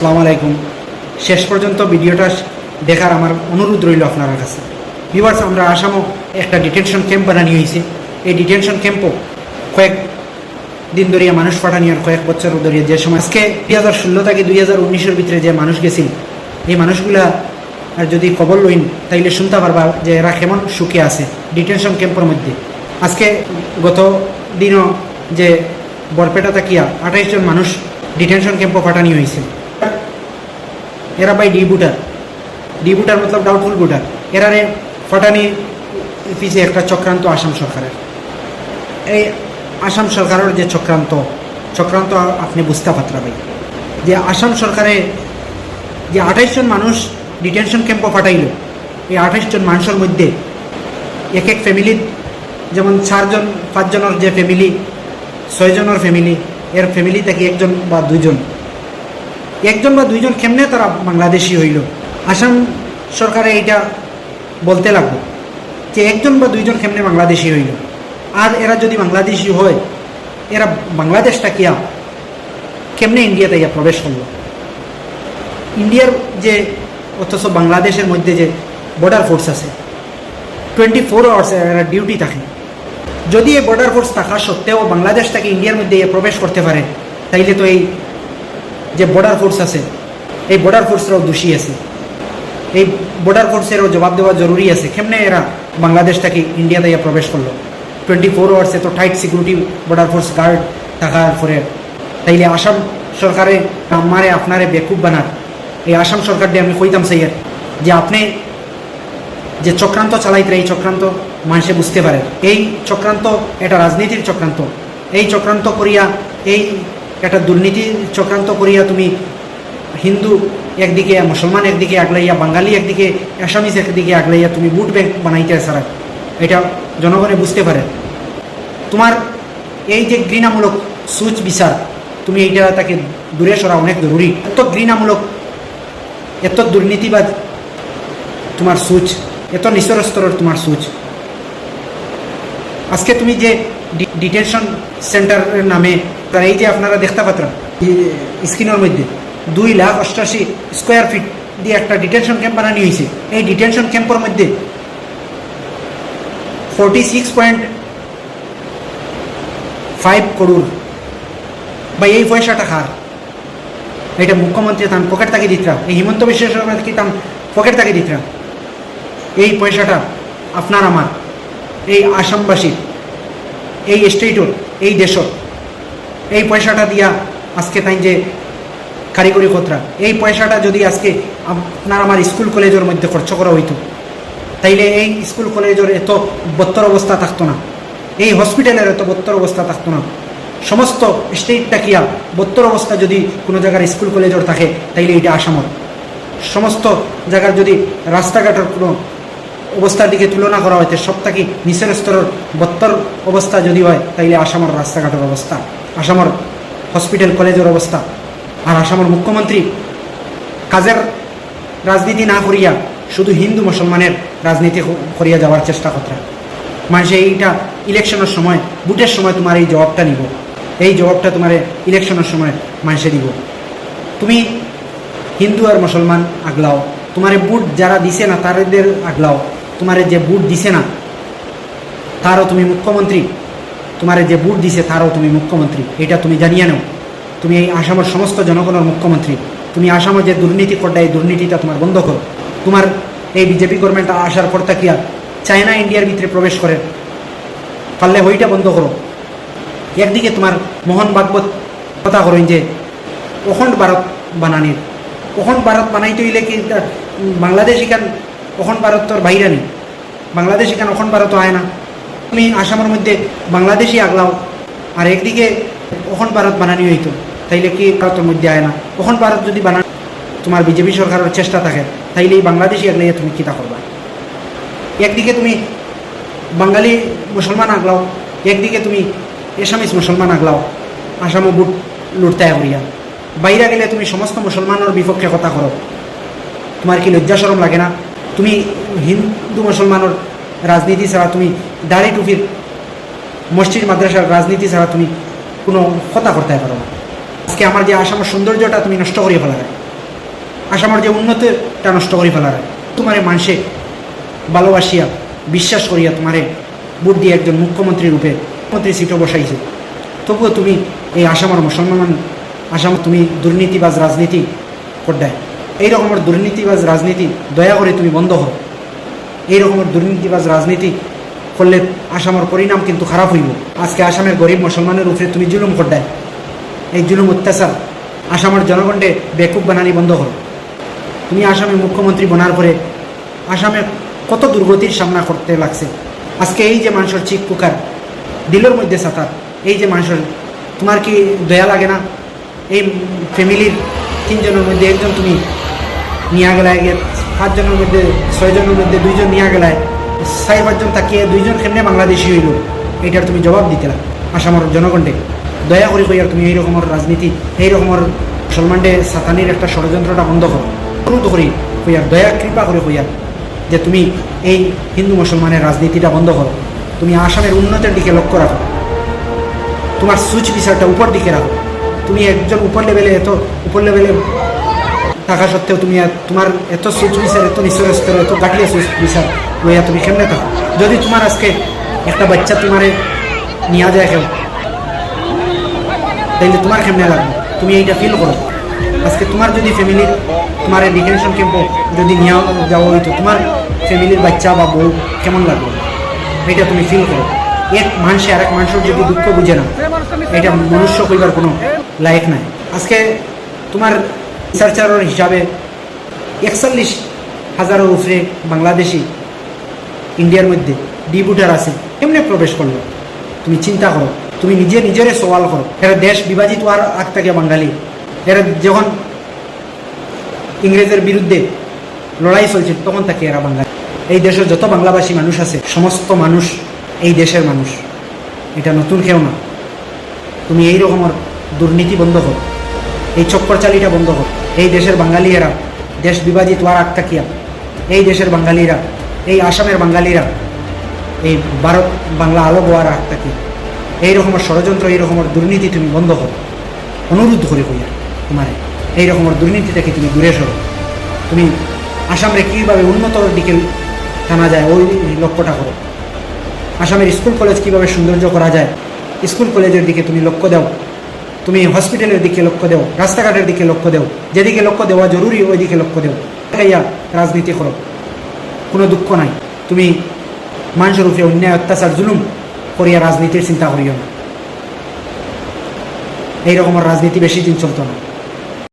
আসসালামু আলাইকুম। শেষ পর্যন্ত ভিডিওটা দেখার আমার অনুরোধ রইল আপনার কাছে। ভিউয়ার্স আমরা আসামও একটা ডিটেনশন ক্যাম্প বানানি হয়েছে। এই ডিটেনশন ক্যাম্পও কয়েক দিন ধরিয়া মানুষ পাঠানি আর কয়েক বছর ধরিয়া যে সময় আজকে দুই হাজার ষোলো থেকে দুই হাজার উনিশের ভিতরে যে মানুষ গেছিল, এই মানুষগুলা আর যদি খবর লইন, তাইলে শুনতে পারবা যে এরা কেমন সুখে আছে ডিটেনশন ক্যাম্পের মধ্যে। আজকে গত দিনও যে বরপেটা তাকিয়া আঠাইশ জন মানুষ ডিটেনশন ক্যাম্পও পাঠানি হয়েছে। এরা by D voter. D voter Matlab doubtful voter. এরারে ফটানি পিছে একটা চক্রান্ত আসাম সরকারের। এই আসাম সরকারের যে চক্রান্ত চক্রান্ত আপনি বুঝতে পাত্রা ভাই। যে আসাম সরকারে যে আঠাইশ জন মানুষ ডিটেনশন ক্যাম্পও পাঠাইল, এই আঠাইশ জন মানুষের মধ্যে এক এক ফ্যামিলির যেমন চারজন পাঁচজনের যে ফ্যামিলি ছয়জনের ফ্যামিলি এর ফ্যামিলি থেকে একজন বা দুইজন একজন বা দুইজন কেমনে তারা বাংলাদেশি হইল? আসাম সরকারে এইটা বলতে লাগল যে একজন বা দুইজন কেমনে বাংলাদেশি হইল? আর এরা যদি বাংলাদেশি হয়, এরা বাংলাদেশটা কিয়া? কেমনে ইন্ডিয়াতে ইয়া প্রবেশ করল? ইন্ডিয়ার যে অথচ বাংলাদেশের মধ্যে যে বর্ডার ফোর্স আছে টোয়েন্টি ফোর আওয়ার্স এরা ডিউটি থাকে। যদি এই বর্ডার ফোর্স থাকা সত্ত্বেও বাংলাদেশ থেকে ইন্ডিয়ার মধ্যে প্রবেশ করতে পারে, তাইলে তো এই যে বর্ডার ফোর্স আছে, এই বর্ডার ফোর্সরাও দোষী আছে। এই বর্ডার ফোর্সেরও জবাব দেওয়া জরুরি আছে। কেমনে এরা বাংলাদেশ থেকে ইন্ডিয়াতে প্রবেশ করল? টোয়েন্টি ফোর আওয়ার্সে তো tight security border force guard থাকার পরে। তাইলে আসাম সরকারে আমারে আপনারে বেকুব বানার। এই আসাম সরকার দিয়ে আমি কইতাম সাইয়ার যে আপনি যে চক্রান্ত চালাইতে, এই চক্রান্ত মানুষে বুঝতে পারে। এই চক্রান্ত এটা রাজনীতির চক্রান্ত। এই চক্রান্ত করিয়া এই একটা দুর্নীতি চক্রান্ত করিয়া তুমি হিন্দু একদিকে, মুসলমান একদিকে আগলাইয়া, বাঙালি একদিকে, আসামিস একদিকে আগলাইয়া তুমি বুট ব্যাংক বানাইতে সারা এটা জনগণে বুঝতে পারে। তোমার এই যে ঘৃণামূলক সুচ বিচার, তুমি এইটা তাকে দূরে সরা অনেক জরুরি। এত ঘৃণামূলক, এত দুর্নীতিবাদ তোমার সুচ, এত নিচর স্তরের তোমার সুচ। আজকে তুমি যে ডিটেনশন সেন্টারের নামে তার এই যে আপনারা দেখতে পাত্র স্ক্রিনের মধ্যে দুই লাখ অষ্টাশি স্কোয়ার ফিট দিয়ে একটা ডিটেনশন ক্যাম্প বানানো হয়েছে। এই ডিটেনশন ক্যাম্পের মধ্যে forty six point five crore বা এই পয়সাটা খার এটা মুখ্যমন্ত্রী তাম পকেট তাকে দিতরা এই হিমন্ত বিশ্ব শর্মা কি তাম পকেট তাকে দিতরা এই পয়সাটা আপনার আমার, এই আসামবাসীর, এই স্টেটর এই দেশর এই পয়সাটা দিয়া আজকে তাই যে কারিগরি খতরা, এই পয়সাটা যদি আজকে আপনার আমার স্কুল কলেজের মধ্যে খরচ করা হইতো, তাইলে এই স্কুল কলেজের এত বত্তর অবস্থা থাকতো না, এই হসপিটালের এত বত্তর অবস্থা থাকতো না, সমস্ত স্টেটটা কিয়া বত্তর অবস্থা যদি কোনো জায়গার স্কুল কলেজের থাকে, তাইলে এটা আসামর, সমস্ত জায়গার যদি রাস্তাঘাটের কোনো অবস্থার দিকে তুলনা করা হয়েছে। সব থেকে নিচের স্তরের বত্তর অবস্থা যদি হয়, তাইলে আসামের রাস্তাঘাটের অবস্থা, আসামের হসপিটাল, কলেজের অবস্থা, আর আসামের মুখ্যমন্ত্রী কাজের রাজনীতি না করিয়া শুধু হিন্দু মুসলমানের রাজনীতি করিয়া যাওয়ার চেষ্টা করতে মানুষে এইটা ইলেকশনের সময় বুটের সময় তোমার এই জবাবটা নিব। এই জবাবটা তোমার ইলেকশনের সময় মানুষে দিব। তুমি হিন্দু আর মুসলমান আগলাও। তোমার বুট যারা দিছে না তাদের আগলাও। তোমার যে বুট দিছে না, তারও তুমি মুখ্যমন্ত্রী। তোমার যে বুট দিছে, তারও তুমি মুখ্যমন্ত্রী। এটা তুমি জানিয়ে নাও। তুমি এই আসামের সমস্ত জনগণের মুখ্যমন্ত্রী। তুমি আসামের যে দুর্নীতি করটা এই দুর্নীতিটা তোমার বন্ধ করো। তোমার এই বিজেপি গভর্নমেন্ট আসার পর তাকিয়া চায়না, ইন্ডিয়ার ভিতরে প্রবেশ করে। পারলে ওইটা বন্ধ করো। একদিকে তোমার মোহন ভাগবত কথা করেন যে, অখণ্ড ভারত বানানির। অখণ্ড ভারত বানাইতে হইলে কি বাংলাদেশ এখান অখণ্ড ভারত তোর বাইরে নেই। বাংলাদেশ এখান অখণ্ড ভারত হয় না? তুমি আসামের মধ্যে বাংলাদেশি আগলাও, আর একদিকে অখণ্ড ভারত বানানি হইতো, তাইলে কি ভারতের মধ্যে আয় না? অখণ্ড ভারত যদি বানান, তোমার বিজেপি সরকারের চেষ্টা থাকে, তাইলে এই বাংলাদেশি আগলাইয়া তুমি কিতা করবা? একদিকে তুমি বাঙালি মুসলমান আগলাও, একদিকে তুমি এসামিস মুসলমান আগলাও, আসামও বুট লুটতায় করিয়া। বাইরে গেলে তুমি সমস্ত মুসলমানের বিপক্ষে কথা করো। তোমার কি লজ্জা সরম লাগে না? তুমি হিন্দু মুসলমানের রাজনীতি ছাড়া তুমি দাড়ি টুপির মসজিদ, মাদ্রাসার রাজনীতি ছাড়া তুমি কোনো কথা করতে পারো না। আজকে আমার যে আসামের সৌন্দর্যটা তুমি নষ্ট করিয়ে ফেলা আসামের যে উন্নতিটা নষ্ট করে ফেলার তোমারে মানুষে ভালোবাসিয়া, বিশ্বাস করিয়া তোমারে ভোট দিয়ে একজন মুখ্যমন্ত্রী রূপে মন্ত্রী সিটও বসাইছে। তবুও তুমি এই আসামের মুসলমান, আসাম তুমি দুর্নীতিবাজ রাজনীতি করডায় এই রকমের দুর্নীতিবাজ রাজনীতি দয়া করে তুমি বন্ধ হও। এই রকমের দুর্নীতিবাজ রাজনীতি করলে আসামের পরিণাম কিন্তু খারাপ হইব। আজকে আসামের গরিব মুসলমানের উপরে তুমি জুলুম করডায় এই জুলুম অত্যাচার আসামের জনগণকে বেকুব বানানি বন্ধ করো। তুমি আসামে মুখ্যমন্ত্রী বনার পরে আসামে কত দুর্গতির সামনা করতে লাগছে। আজকে এই যে মানুষের চিক পুকার দিলের মধ্যে সাঁতার, এই যে মানুষের, তোমার কি দয়া লাগে না? এই ফ্যামিলির তিনজনের মধ্যে একজন তুমি নিয়ে গেলায় পাঁচজনের মধ্যে, ছয়জনের মধ্যে দুইজন নিয়ে গেলায়, চারি পাঁচজন থাকিয়ে দুইজন কেমনে বাংলাদেশি হইল? এইটার তুমি জবাব দিতে আসামের জনগণকে। দয়া করে কইয়ার তুমি এই রাজনীতি, এই রকমের সাতানির একটা ষড়যন্ত্রটা বন্ধ করো। অনুরোধ করি কইয়ার দয়া, কৃপা করে কইয়ার যে তুমি এই হিন্দু মুসলমানের রাজনীতিটা বন্ধ করো। তুমি আসামের উন্নতির দিকে লক্ষ্য রাখো। তোমার সুচ বিচারটা উপর দিকে রাখো। তুমি একজন উপর লেভেলে এত উপর লেভেলে থাকা সত্ত্বেও তুমি তোমার এত সুচ বিচার এত নিচের স্তর এত গাঠিয়ে সুচ বিচার লইয়া তুমি কেমনে থাকো? যদি তোমার আজকে একটা বাচ্চা তোমারে নিয়ে যায় কেউ, তাইলে তোমার কেমনে লাগবে? তুমি এইটা ফিল করো। আজকে তোমার যদি ফ্যামিলির তোমার ডিটেনশন ক্যাম্পে যদি নিয়ে যাওয়া হইতো, তোমার ফ্যামিলির বাচ্চা বা বউ কেমন লাগবে? এটা তুমি ফিল করো। এক মানুষে আর এক মানুষের যদি দুঃখ বুঝে না, এটা মনুষ্য কইবার কোনো লায়ক নাই। আজকে তোমার রিসার্চারের হিসাবে একচল্লিশ হাজারের উপরে বাংলাদেশি, ইন্ডিয়ার মধ্যে ডিপুটার আছে কেমনে প্রবেশ করল। তুমি চিন্তা করো, তুমি নিজে নিজেরে সওয়াল করো। এরা দেশ বিভাজিত হওয়ার আগ থেকে বাঙালি। এরা যখন ইংরেজের বিরুদ্ধে লড়াই চলছে, তখন থেকে এরা বাঙালি। এই দেশের যত বাংলাভাষী মানুষ আছে, সমস্ত মানুষ এই দেশের মানুষ। এটা নতুন কেউ না। তুমি এই রকমের দুর্নীতি বন্ধ করো। এই চক্করচালিটা বন্ধ হোক। এই দেশের বাঙালিরা দেশ বিভাজিত হওয়ার আগ থাকিয়া এই দেশের বাঙালিরা, এই আসামের বাঙালিরা, এই ভারত, বাংলা আলো হওয়ার আগ এই রকমের ষড়যন্ত্র এই রকমের দুর্নীতি তুমি বন্ধ করো অনুরোধ করি হইয়া তোমারে। এই রকমের দুর্নীতি থেকে তুমি দূরে সরো। তুমি আসামে কীভাবে উন্নতর দিকে টানা যায়, ওই লক্ষ্যটা করো। আসামের স্কুল কলেজ কীভাবে সৌন্দর্য করা যায়, স্কুল কলেজের দিকে তুমি লক্ষ্য দাও। তুমি হসপিটালের দিকে লক্ষ্য দেও, রাস্তাঘাটের দিকে লক্ষ্য দেও, যেদিকে লক্ষ্য দেওয়া জরুরি ওই দিকে লক্ষ্য দেও। ইয়া রাজনীতি করো। কোনো দুঃখ নাই। তুমি মানুষের উপরে অন্যায়, অত্যাচার, জুলুম করিয়া রাজনীতির চিন্তা করিও না। এই রকমের রাজনীতি বেশি দিন চলতো না।